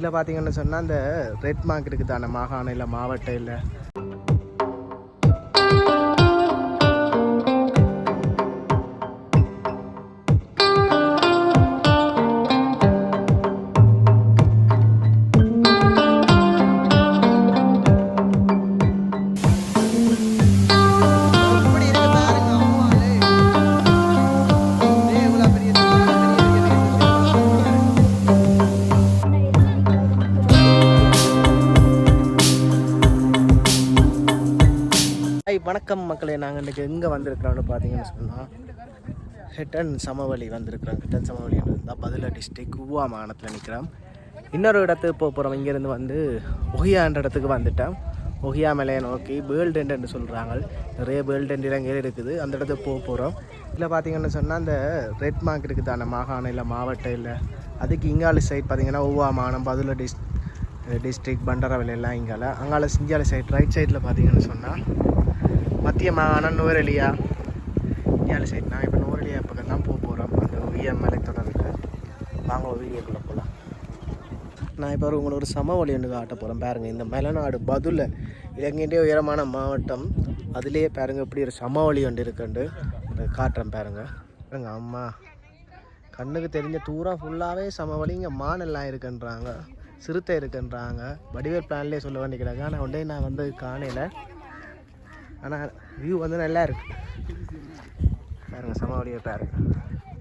இதில் பார்த்தீங்கன்னு சொன்னால் அந்த ரெட் மார்க் இருக்குது? தானே மாகாணம் இல்லை மாவட்டம் இல்லை நாங்கள் இன்றைக்கி எங்கே வந்திருக்கிறோம்னு பார்த்தீங்கன்னு சொன்னால் ஹெட்டன் சமவெளி வந்திருக்கிறோம் ஹெட்டன் சமவெளி இருந்தால் பதில டிஸ்ட்ரிக் உவா மாகாணத்தில் நிற்கிறோம் இன்னொரு இடத்துக்கு போக போகிறோம் இங்கேருந்து வந்து ஒஹியான்ற இடத்துக்கு வந்துட்டேன் ஒஹியா மலையை நோக்கி பேர்ல்டென்ட்னு சொல்கிறாங்க நிறைய பேர்ல்டென்ட் இடங்கள் இருக்குது. அந்த இடத்துக்கு போக போகிறோம் இதில் பார்த்தீங்கன்னு சொன்னால் அந்த ரெட் மார்க் இருக்குது தானே மாகாணம் இல்லை மாவட்டம் இல்லை. அதுக்கு இங்காலி சைட் பார்த்தீங்கன்னா உவா மாகாணம் பதில டிஸ் டிஸ்ட்ரிக்ட் பண்டரவல் எல்லாம் இங்கால. அங்கால சிஞ்சால சைட் ரைட் சைடில் பார்த்தீங்கன்னு சொன்னால் மத்திய ஆனால் நூறலியா ஏழு சைட் நான் இப்போ நூறலியா பக்கம் தான் போக போகிறோம் அந்த மலை தொடர்ந்து. வாங்க ஒரு வீடியோக்குள்ளே போகலாம் நான் இப்போ உங்களுக்கு ஒரு சமவெளி ஒன்று காட்ட போகிறேன் பாருங்கள் இந்த மலைநாடு பதுல இலங்கையிலே உயரமான மாவட்டம். அதுலேயே பாருங்கள் இப்படி ஒரு சமவெளி ஒன்று இருக்குண்டு. காட்டுறேன் பாருங்க. பாருங்க அம்மா. கண்ணுக்கு தெரிஞ்ச தூரம் ஃபுல்லாகவே சமவெளி இங்கே மானெல்லாம் இருக்குன்றாங்க. சிறுத்தை இருக்குன்றாங்க. வடிவேல் பிளான்லேயே சொல்ல வேண்டிக்கிறாங்க ஆனால் உடனே நான் வந்து காணையில் ஆனால் வியூ வந்து நல்லா இருக்குது பாருங்க சமவெளியை பாருங்க.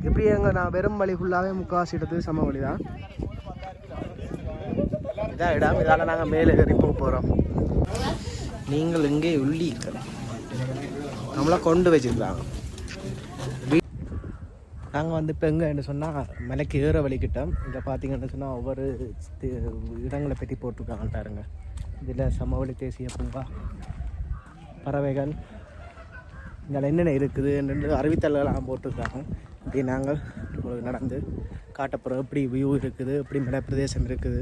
எப்படி எங்கள் நான் வெறும் வழி ஃபுல்லாகவே முக்கால்வாசி எடுத்து சமவெளி தான். இதான் இடம். இதால் நாங்கள் மேலே ஏறி போக போகிறோம் நீங்கள் இங்கே உள்ளி. நம்மளை கொண்டு வச்சிருக்காங்க. நாங்கள் வந்து இப்போ எங்கன்னு சொன்னால் மலைக்கு ஏற வழிக்கிட்டோம் இங்கே பார்த்தீங்கன்னு சொன்னால் ஒவ்வொரு இடங்களை பற்றி போட்டிருக்காங்க பாருங்க. இதில் சமவெளி தேசிய பூங்கா. பறவைகள். இதில் என்னென்ன இருக்குது என்று அறிவித்தல்லாம் போட்டிருக்காங்க. இப்படி நாங்கள் உங்களுக்கு நடந்து காட்டப்போகிறோம். எப்படி வியூ இருக்குது எப்படி மலை பிரதேசம் இருக்குது.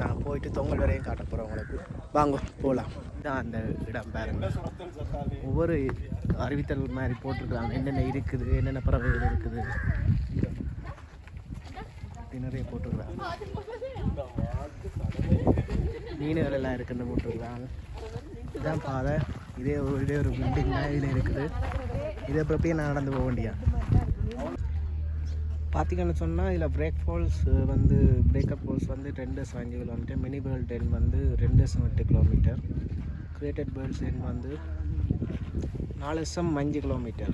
நான் போயிட்டு தொங்கல் வரையும் காட்டப்போகிறோம் உங்களுக்கு. வாங்க போகலாம். இதான் அந்த இடம் பாருங்க. ஒவ்வொரு அறிவித்தல் மாதிரி போட்டிருக்கிறாங்க. என்னென்ன இருக்குது என்னென்ன பறவைகள் இருக்குது. இப்படி நிறைய போட்டிருக்காங்க மீன்கள் எல்லாம் இருக்குன்னு போட்டிருக்காங்க இதான் பாதை. இதே ஒரு இதே ஒரு பில்டிங் தான் இதில் இருக்குது. இதை அப்படியே நான் நடந்து போக வேண்டியா பார்த்தீங்கன்னு சொன்னால் இதில் பிரேக் ஃபால்ஸ் வந்து பிரேக்கப் ஃபால்ஸ் வந்து ரெண்டு அஞ்சு கிலோமீட்டர் மினி பேர்ல் டென் வந்து ரெண்டு தசம் எட்டு கிலோமீட்டர் கிரியேட்டட் பேர்ல்ஸ் டென் வந்து நாலு தசம் அஞ்சு கிலோமீட்டர்.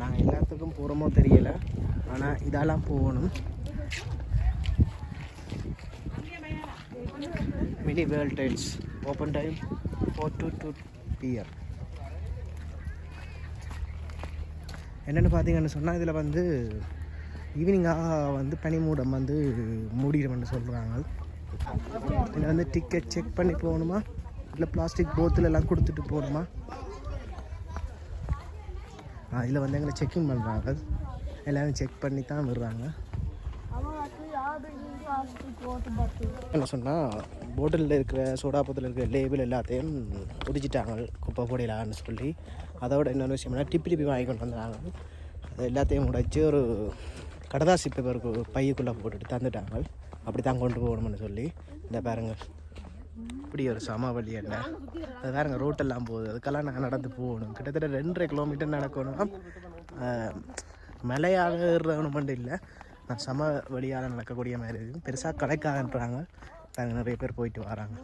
நாங்கள் எல்லாத்துக்கும் போகிறோமோ தெரியலை ஆனால் இதெல்லாம் போகணும். Mini world tiles open time four to two என்னென்னு பார்த்தீங்கன்னு சொன்னால் இதில் வந்து ஈவினிங்காக வந்து பனிமூடம் வந்து மூடிடும்னு சொல்கிறாங்க இதில் வந்து டிக்கெட் செக் பண்ணி போகணுமா? இல்லை பிளாஸ்டிக் போத்துலலாம் கொடுத்துட்டு போகணுமா? இதில் வந்து எங்களை செக்கிங் பண்ணுறாங்க எல்லோரும் செக் பண்ணி தான் விடுறாங்க என்ன சொன்னால் போட்டிலில் இருக்கிற சோடா பத்தில் இருக்கிற லேபிள் எல்லாத்தையும் புதிச்சிட்டாங்க குப்பை போடையிலான்னு சொல்லி. அதோட இன்னொரு விஷயம்னா டிப்பி டிப்பி வாங்கி கொண்டு வந்தாங்க. அது எல்லாத்தையும் உடைச்சி ஒரு கடதாசி பேப்பர் பையக்குள்ளே போட்டுட்டு தந்துட்டாங்க. அப்படி தான் கொண்டு போகணும்னு சொல்லி. இந்த பாருங்க. இப்படி ஒரு சமவெளி என்ன? அது பாருங்க ரோட்டெல்லாம் போகுது. அதுக்கெல்லாம் நாங்கள் நடந்து போகணும். கிட்டத்தட்ட ரெண்டரை கிலோமீட்டர் நடக்கணும். மலையாக ஏறுறவனு மட்டும் இல்லை. சம வழியால் நடக்கக்கூடிய மாதிரி இருக்குது பெருசாக கடைக்காகன்றாங்க பாருங்க நிறைய பேர் போயிட்டு வராங்க.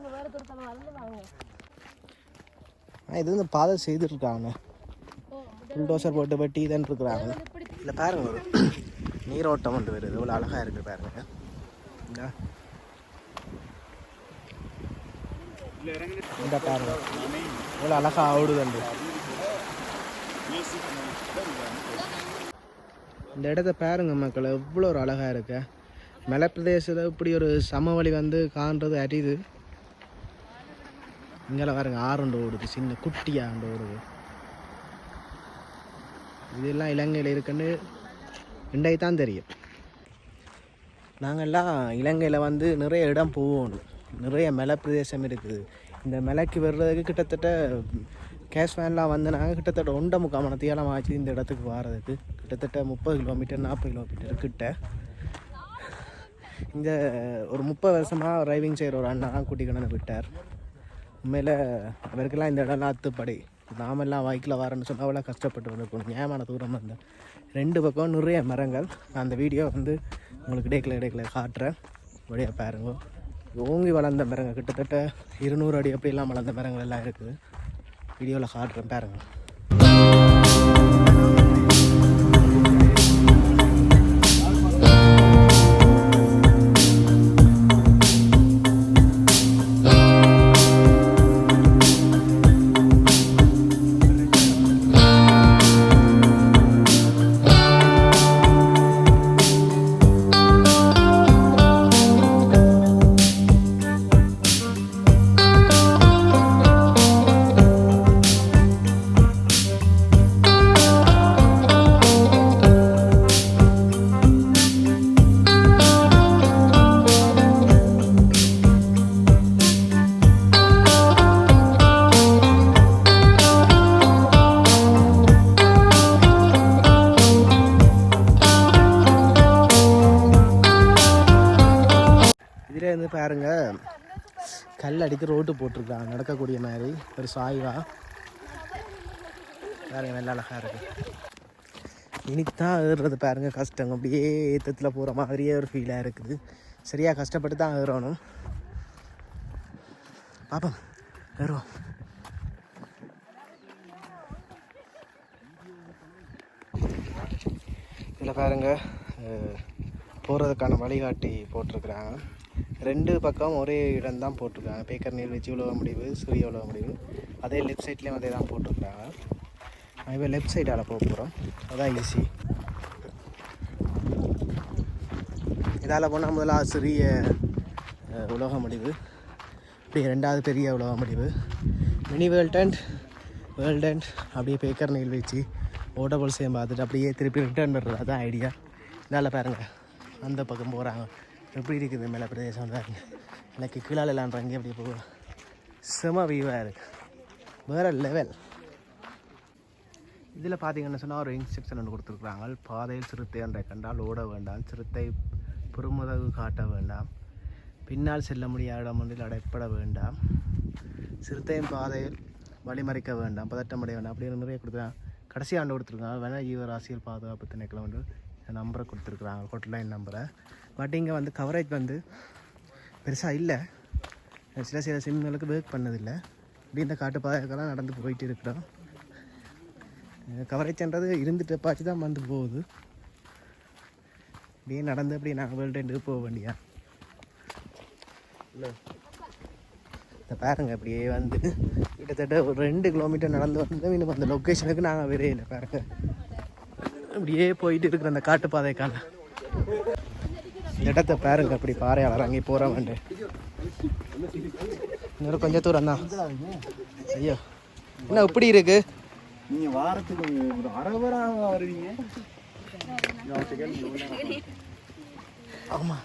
ஆனால் இது வந்து பாதை செய்துட்ருக்காங்க புல்டோசர் போட்டு வெட்டி தான் இருக்கிறாங்க. இல்லை பாருங்க ஒரு நீரோட்டம் வந்து வருது. இவ்வளோ அழகாக இருக்குது பாருங்க. இந்த. பாருங்க. இவ்வளோ அழகாக ஆடுதுண்டு இந்த இடத்த பாருங்க மக்கள் எவ்வளோ ஒரு அழகாக இருக்க. மலை பிரதேசத்தில் இப்படி ஒரு சமவெளி வந்து காண்றது அரிது. இங்கே பாருங்க ஆறுண்டு ஓடுது சின்ன குட்டியாண்டு ஓடுது. இதெல்லாம் இலங்கையில் இருக்குன்னு இன்றைக்கு தான் தெரியும். நாங்கள்லாம் இலங்கையில் வந்து நிறைய இடம் போவோம் நிறைய மலை பிரதேசம் இருக்குது. இந்த மலைக்கு வர்றதுக்கு கிட்டத்தட்ட கேஷ் வேன்லாம் வந்து நாங்கள் கிட்டத்தட்ட ஒண்டை முக்கால் மணத்தையெல்லாம் ஆச்சு இந்த இடத்துக்கு வர்றதுக்கு கிட்டத்தட்ட முப்பது கிலோமீட்டர் நாற்பது கிலோமீட்டர் கிட்ட. இந்த ஒரு முப்பது வருஷமாக டிரைவிங் செய்கிற ஒரு அண்ணா தான் கூட்டி விட்டார். உண்மையில் அவருக்கெல்லாம் இந்த இடம்லாம் அத்துப்படி. நாமெல்லாம் வாய்க்கில் வரேன்னு சொன்னால் அவ்வளோ கஷ்டப்பட்டு வந்துருக்கணும் நியாயமான தூரம் வந்தேன் ரெண்டு பக்கம் நிறைய மரங்கள். நான் அந்த வீடியோ வந்து உங்களுக்கு இடைக்கல இடைக்கல காட்டுறேன். வழியாக பாருங்க. ஓங்கி வளர்ந்த மரங்கள். கிட்டத்தட்ட இருநூறு அடி அப்படிலாம் வளர்ந்த மரங்கள் எல்லாம் இருக்குது. வீடியோவில் காட்டுறேன் பாருங்கள் பாருங்க. கல் அடித்து ரோட்டு போட்டிருக்காங்க நடக்கக்கூடிய மாதிரி. ஒரு சாய்வா. பாருங்க நல்லா அழகாக இருக்கு. இனித்தான் ஏறுறது பாருங்க கஷ்டம். அப்படியே ஏத்தத்தில் போகிற மாதிரியே ஒரு ஃபீலாக இருக்குது. சரியாக கஷ்டப்பட்டு தான் ஏறணும். பாப்போம். ஏறுவோம். இதில் பாருங்க போகிறதுக்கான வழிகாட்டி போட்டிருக்கிறாங்க. ரெண்டு பக்கம் ஒரே இடம் தான் போட்டிருக்காங்க. பேக்கர் நீர்வீழ்ச்சி உழவ முடிவு சூரிய உழவ முடிவு. அதே லெஃப்ட் சைட்லேயும் அதே தான் போட்டிருக்காங்க. இப்போ லெஃப்ட் சைடால் போக போகிறோம் அதான் ஈஸி இதால் போனால் முதல்ல சிறிய உலக முடிவு. இப்படி ரெண்டாவது பெரிய உலக முடிவு. Mini world and world and அப்படியே பேக்கர் நீர்வீழ்ச்சி ஓட்டபோல் சேம் பார்த்துட்டு அப்படியே திருப்பி ரிட்டர்ன் பண்ணுறது அதான் ஐடியா இதால் பாருங்கள் அந்த பக்கம் போகிறாங்க எப்படி இருக்குது மேலே பிரதேசம் பாருங்க. எனக்கு கீழால் இல்லான்றாங்க அப்படியே போக செம வியூவாக இருக்குது வேறு லெவல் இதில் பார்த்தீங்கன்னு சொன்னால் ஒரு இன்ஸ்ட்ரக்ஷன் ஒன்று கொடுத்துருக்குறாங்க. பாதையில் சிறுத்தை ஒன்றை கண்டால் ஓட வேண்டாம். சிறுத்தை பெருமுதகு காட்ட வேண்டாம். பின்னால் செல்ல முடியாத இடம் ஒன்றில் அடைப்பட வேண்டாம். சிறுத்தையின் பாதையில் வழிமறைக்க வேண்டாம். பதட்டமடைய வேண்டாம். அப்படின்னு நிறைய கொடுத்துருக்காங்க. கடைசி ஆண்டு கொடுத்துருக்காங்க. வேணா ஜீவராசியல் பாதுகாப்பு திணைக்களம் வந்து நம்பரை கொடுத்துருக்குறாங்க. ஹோட்லைன் நம்பரை பட் இங்கே வந்து கவரேஜ் வந்து பெருசாக இல்லை. சில சில சிம்களுக்கு ஒர்க் பண்ணதில்லை. இப்படி இந்த காட்டு பாதைக்கெல்லாம் நடந்து போயிட்டு இருக்கிறோம் கவரேஜ்ன்றது இருந்துட்டு பாச்சு தான் வந்து போகுது. இப்படியே நடந்து அப்படியே நாங்கள் வேர்ல்டு ரெண்டுக்கு போக வேண்டியா இல்லை இந்த பாருங்க அப்படியே வந்து கிட்டத்தட்ட ஒரு ரெண்டு கிலோமீட்டர் நடந்து வந்து இன்னும் அந்த லொக்கேஷனுக்கு நாங்கள் விரையில பாருங்க. அப்படியே போயிட்டு இருக்கிற அந்த காட்டு பாதைக்கான இந்த இடத்த பாருங்க அப்படி பாறையாளர் அங்கே போகிறவன்ட்டு இன்னொரு கொஞ்சம் தூரம் தான். ஐயோ என்ன இப்படி இருக்கு? நீங்க வாரத்துக்கு ஒரு அரை வாரம் வருவீங்க. ஆமாம்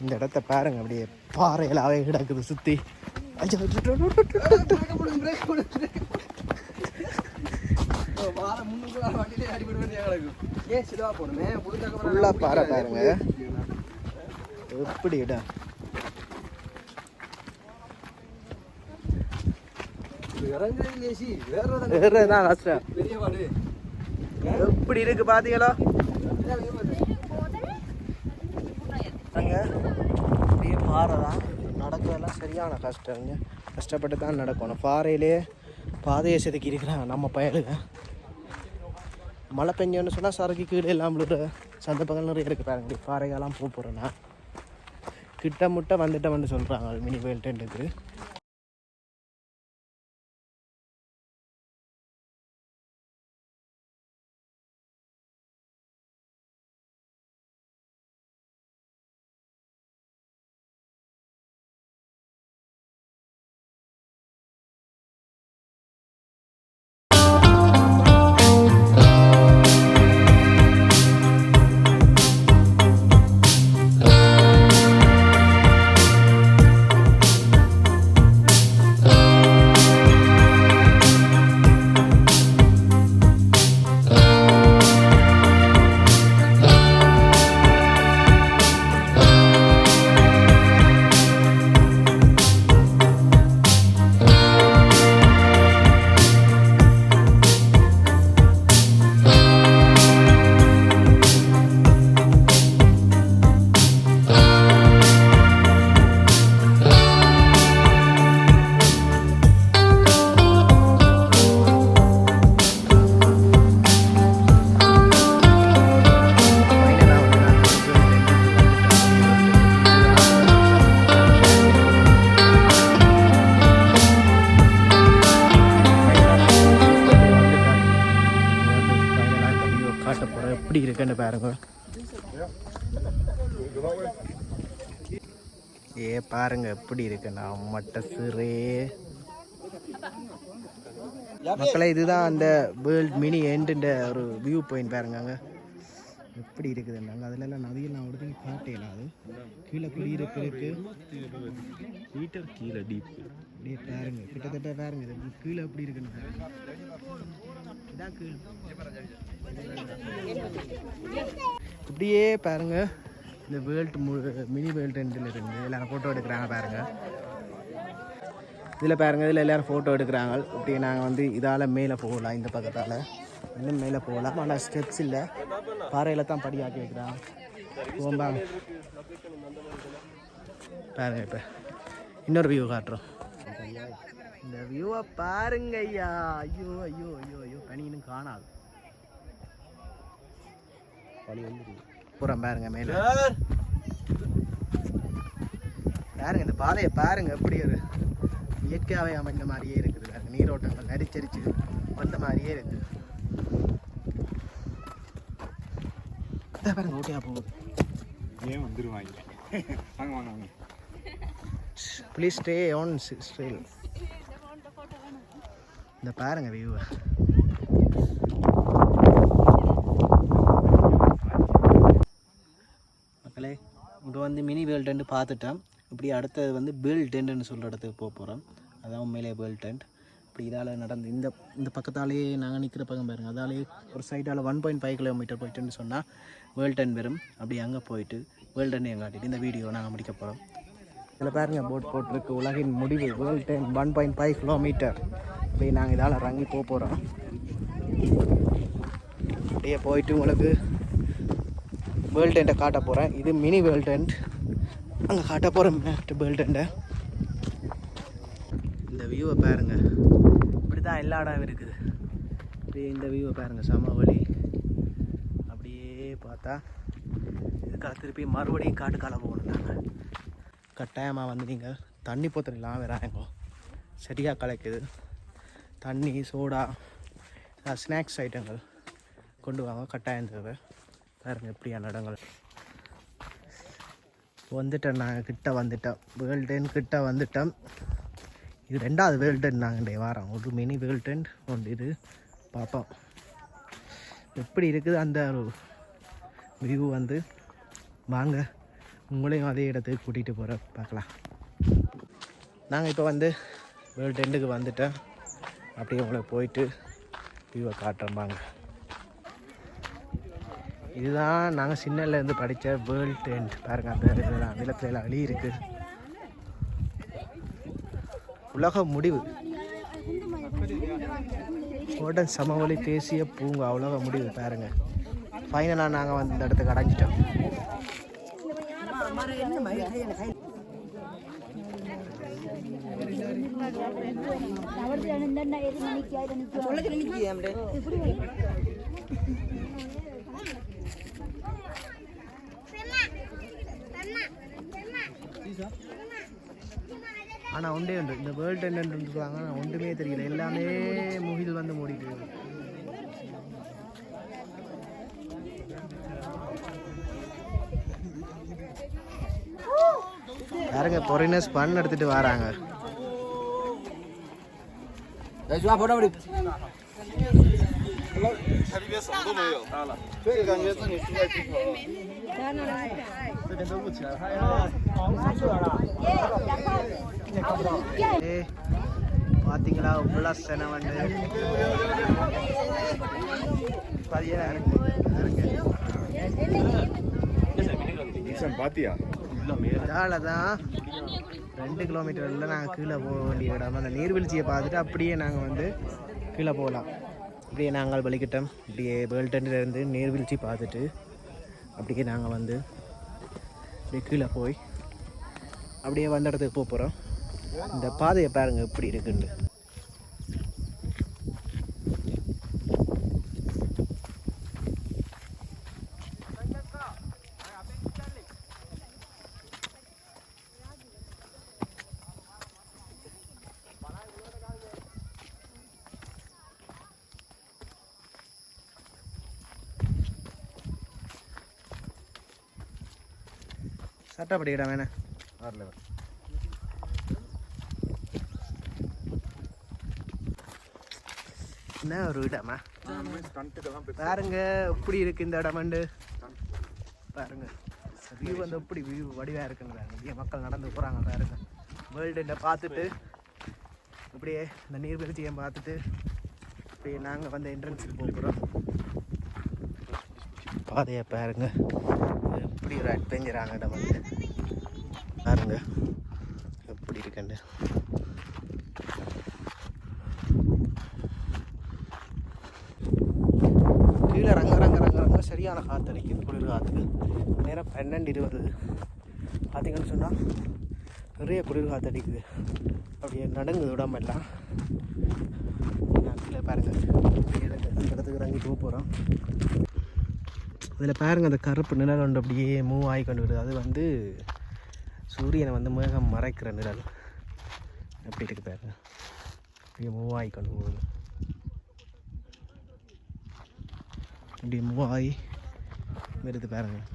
இந்த இடத்த பாருங்க அப்படியே பாறைகளாவே கிடக்குது சுற்றி ஐயோ ஃபுல்லாக பாறை பாருங்க. எப்படி இடம் வேற தான் கஷ்டம் எப்படி இருக்கு பாத்தீங்களா? அங்க அப்படியே பாறை தான் நடக்கிறதெல்லாம் சரியான கஷ்டங்க கஷ்டப்பட்டு தான் நடக்கணும். பாறையிலே பாதையை செதுக்கி இருக்கிறாங்க நம்ம பயலுங்க. மழை பெஞ்சோன்னு சொன்னால் சரக்கு கீழே இல்லாமல் சந்த சந்தர்ப்பங்கள் நிறைய இருக்கு பாருங்க. பாறைகள்லாம் போக போகிறேன்னா கிட்ட வந்துட்டேன் வந்து சொல்கிறாங்க மினி வேல் டென்ட்டுக்கு பாருங்க. ஏ பாருங்க எப்படி இருக்கு. நான் மட்ட சிறே. மக்களே இதுதான் அந்த வேர்ல்ட் மினி எண்டுன்ற ஒரு வியூ பாயிண்ட் பாருங்க எப்படி இருக்குது நாங்கள் அதிலெல்லாம் நதியில் நான் உடனே காட்டேன் அது கீழே குடியிருப்பு இருக்கு மீட்டர் கீழே டீப்பு அப்படியே பாருங்க. கிட்டத்தட்ட பாருங்க இது கீழே எப்படி இருக்குன்னு பாருங்க. இதான் கீழ். இப்படியே பாருங்க. இந்த வேர்ல்ட் மினி வேர்ல்ட் எண்டில் இருந்து எல்லாரும் ஃபோட்டோ எடுக்கிறாங்க பாருங்க. இதில் பாருங்க இதில் எல்லாரும் ஃபோட்டோ எடுக்கிறாங்க. இப்படி நாங்கள் வந்து இதால் மேலே போகலாம் இந்த பக்கத்தால். இன்னும் மேலே போகலாம். ஆனால் ஸ்டெப்ஸ் இல்லை. பாறையில் தான் படியாக்கி வைக்கிறான் போம்பாங்க. பாருங்க இப்போ. இன்னொரு வியூ காட்டுறோம். இந்த வியூவை பாருங்க ஐயா. ஐயோ ஐயோ ஐயோ ஐயோ. பனி இன்னும் காணாது. புறம் பாருங்க மேலே. பாருங்க இந்த பாதையை பாருங்க. எப்படி ஒரு இயற்கையாகவே அமைந்த மாதிரியே இருக்குது. பாருங்க நீரோட்டங்கள் நரிச்சரிச்சு வந்த மாதிரியே இருக்கு. பாருங்க ஓகேயா போகுது. ஏன் வந்துருவாங்க? வாங்க வாங்க வாங்க. ப்ளீஸ் ஸ்டே ஆன் ஸ்டேல் இந்த பாருங்க வியூவை மக்களே இப்போ வந்து மினி வேல் டென்ட் பார்த்துட்டேன். இப்படி அடுத்தது வந்து பேல் டென்ட்னு சொல்கிற இடத்துக்கு போக போகிறோம் அதான் உண்மையிலே பேல் டென்ட் இப்படி இதால் நடந்து இந்த இந்த பக்கத்தாலேயே நாங்கள் நிற்கிற பக்கம் பாருங்க. அதாலேயே ஒரு சைடால் ஒன் பாயிண்ட் ஃபைவ் கிலோமீட்டர் போயிட்டுன்னு சொன்னால் வேர்ல்ட் டென் வரும் அப்படி அங்கே போயிட்டு வேர்ல்ட் டென் காட்டிட்டு இந்த வீடியோ நாங்கள் முடிக்க போகிறோம் இதில் பாருங்கள் போட் போட்டிருக்கு. உலகின் முடிவு வேர்ல்ட் டென் ஒன் பாயிண்ட் ஃபைவ் கிலோமீட்டர் அப்படி நாங்கள் இதால் இறங்கி போக போகிறோம் அப்படியே போயிட்டு உங்களுக்கு வேர்ல்ட் டென்ட்டை காட்ட போகிறேன் இது மினி வேர்ல்ட் டென்ட் அங்கே காட்ட போகிறேன் வேர்ல்ட் டென்ட்டை இந்த வியூவை பாருங்க. இப்படி தான் எல்லா இடம் இருக்குது. அப்படியே இந்த வியூவை பாருங்கள் சமவெளி அப்படியே பார்த்தா இதுக்காக திருப்பி மறுபடியும் காட்டுக்கால போகணும் நாங்கள் கட்டாயமாக வந்து நீங்கள் தண்ணி போத்தலாம் வராங்கோ சரியாக கலக்குது. தண்ணி சோடா ஸ்நாக்ஸ் ஐட்டங்கள் கொண்டு வாங்க. கட்டாயம் தேவை. பாருங்க எப்படியான இடங்கள் வந்துட்டேன் நாங்கள் கிட்ட வந்துட்டோம் வேர்ல்டன் கிட்ட வந்துட்டோம் இது ரெண்டாவது வேர்ல்டன் நாங்கள் வாரம். ஒரு மினி வேல்டென் ஒன்று. இது பார்ப்போம் எப்படி இருக்குது அந்த ஒரு வியூ வந்து? வாங்க. உங்களையும் அதே இடத்துக்கு கூட்டிகிட்டு போகிற பார்க்கலாம். நாங்கள் இப்போ வந்து வேர்ல்டு டெண்டுக்கு வந்துட்டோம். அப்படியே உங்களை போயிட்டு வியூவை காட்டுறம்பாங்க இதுதான் நாங்கள் சின்னலேருந்து படித்த வேர்ல்ட் எண்ட் பாருங்கள் அந்த இதெல்லாம் நிலத்துல எல்லாம் வெளியே இருக்குது உலக முடிவு. உடன் சமவெளி தேசிய பூங்கா உலக முடிவு பாருங்க. ஃபைனலாக நாங்கள் வந்து இந்த இடத்துக்கு அடைஞ்சிட்டோம். ஆனால் ஒன்றே உண்டு. இந்த வேர்ல்டு என்னன்னு சொல்லுவாங்க ஆனால் ஒன்றுமே தெரியல. எல்லாமே முகில் வந்து மூடிட்டு இருக்கு. யாருங்க பொறினஸ் பண் எடுத்துட்டு வராங்க. ஏய், பாத்தீங்களா உள்ள சென வந்து பாதியா இருக்கு பாத்தியா தான் ரெண்டு கிலோமீட்டர்ல நாங்கள் கீழே போக வேண்டிய இடம். அந்த நீர்வீழ்ச்சியை பார்த்துட்டு அப்படியே நாங்கள் வந்து கீழே போகலாம். அப்படியே நாங்கள் வலிக்கிட்டோம் இப்படியே வேல்டன்ல இருந்து நீர்வீழ்ச்சி பார்த்துட்டு அப்படியே நாங்கள் வந்து அப்படியே கீழே போய் அப்படியே வந்த இடத்துக்கு போக போகிறோம் இந்த பாதையை பாருங்கள் எப்படி இருக்குன்னு கரெக்டாக படிக்கடா வேணே. வரல என்ன ஒரு இடமா பாருங்க எப்படி இருக்கு இந்த இடமண்டு பாருங்க வியூ வந்து எப்படி வியூ வடிவாக இருக்குன்னு நிறைய மக்கள் நடந்து போகிறாங்க பாருங்க. வேர்ல்டு பார்த்துட்டு இப்படியே இந்த நீர்வீழ்ச்சியை பார்த்துட்டு இப்படியே நாங்கள் வந்து என்ட்ரன்ஸுக்கு போகிறோம் பாதையை பாருங்க. இப்படி ஒரு அட்வென்ச்சரான இடம் வந்து? பாருங்க. எப்படி இருக்குன்னு. கீழே ரங்க ரங்க ரங்க ரங்க சரியான காற்று அடிக்குது குளிர் காற்று நேரம் பன்னெண்டு இருபது. பார்த்தீங்கன்னு சொன்னால் நிறைய குளிர் காற்று அடிக்குது. அப்படியே நடங்குது உடம்பெல்லாம் நான் கீழே பாருங்கள் அந்த இடத்துக்கு இறங்கி போக போகிறோம் அதில் பாருங்கள் அந்த கருப்பு நிழல் ஒன்று அப்படியே மூவ் ஆகி கொண்டு வருது. அது வந்து சூரியனை வந்து மேகம் மறைக்கிற நிழல். எப்படி இருக்கு பாருங்கள் அப்படியே மூவ் ஆகி கொண்டு போகுது. இப்படி மூவ் ஆகி வருது பாருங்கள்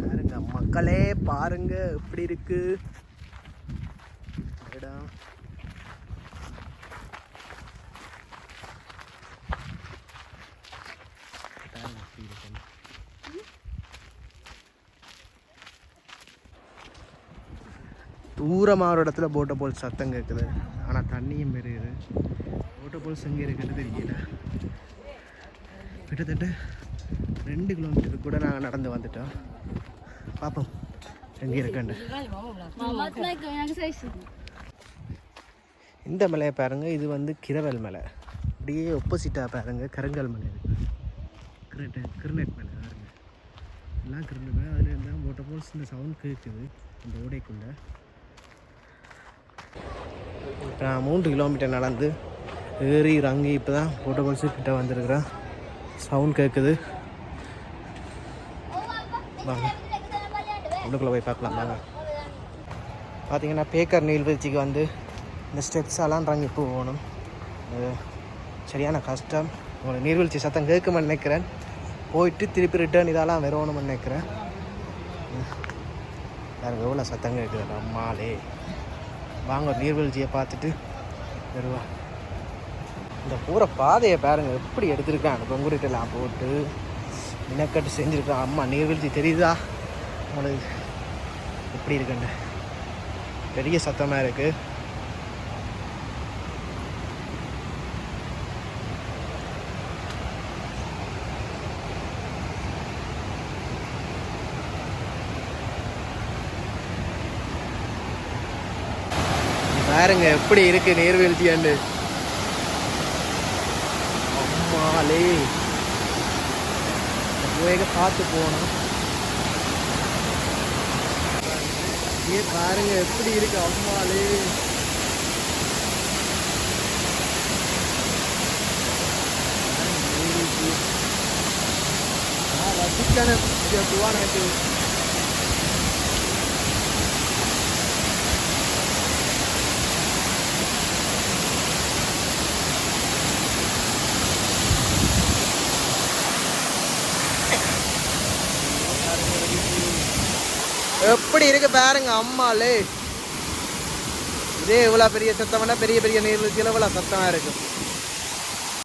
பாருங்க மக்களே பாருங்க எப்படி இருக்குது இடம் பாருங்க எப்படி இருக்குன்னு. தூரமாக ஒரு இடத்துல போட்டை போல் சத்தம் கேட்குது. ஆனால் தண்ணியும் பெருகுது. போட்டை போல்ஸ் எங்கே இருக்குன்னு தெரியல. கிட்டத்தட்ட ரெண்டு கிலோமீட்டர் கூட நாங்கள் நடந்து வந்துட்டோம். பார்ப்போம் எங்கே இருக்கண்டு இந்த மலையை பாருங்கள் இது வந்து கிரவல் மலை. அப்படியே ஒப்போசிட்டாக பாருங்கள் கருங்கல் மலை இருக்குது கிரட்டு கிருநெட் மலை பாருங்கள் எல்லாம் கிருநெட் மலை அதில் இருந்தால் போட்ட போல்ஸ் இந்த சவுண்ட் கேட்குது அந்த ஓடைக்குள்ளே. இப்போ நான் மூன்று கிலோமீட்டர் நடந்து ஏறி இறங்கி இப்போ தான் போட்டோபால்ஸு கிட்டே வந்திருக்கிறேன். சவுண்ட் கேட்குது வாங்க. உள்ளுக்குள்ளே போய் பார்க்கலாம் வாங்க. பார்த்தீங்கன்னா பேக்கர் நீர்வீழ்ச்சிக்கு வந்து இந்த ஸ்டெப்ஸ் எல்லாம் இறங்கி போகணும். சரியான கஷ்டம். உங்களுக்கு நீர்வீழ்ச்சி சத்தம் கேட்குமென்னு நினைக்கிறேன். போயிட்டு திருப்பி ரிட்டர்ன் இதெல்லாம் வரணும்னு நினைக்கிறேன். வேறு எவ்வளோ சத்தம் கேட்குது நம்மாலே. வாங்க ஒரு நீர்வீழ்ச்சியை பார்த்துட்டு வருவா. இந்த பூரா பாதையை பாருங்க எப்படி எடுத்திருக்காங்க. கொங்குரிட்டெல்லாம் போட்டு இனக்கட்டு செஞ்சுருக்கான் அம்மா நீர்வீழ்ச்சி தெரியுதா? உங்களுக்கு எப்படி இருக்குன்னு. பெரிய சத்தமாக இருக்குது பாருங்க எப்படி இருக்கு நீர்வீழ்ச்சி அம்மாலே. வேக பார்த்து போகணும். ஏ பாருங்க எப்படி இருக்கு அம்மாலே. ரசிக்கான துவான எப்படி இருக்கு பாருங்க அம்மாலே இதே இவ்வளோ பெரிய சத்தம்னா பெரிய பெரிய நீர்வீழ்ச்சியில் இவ்வளோ சத்தமாக இருக்கும்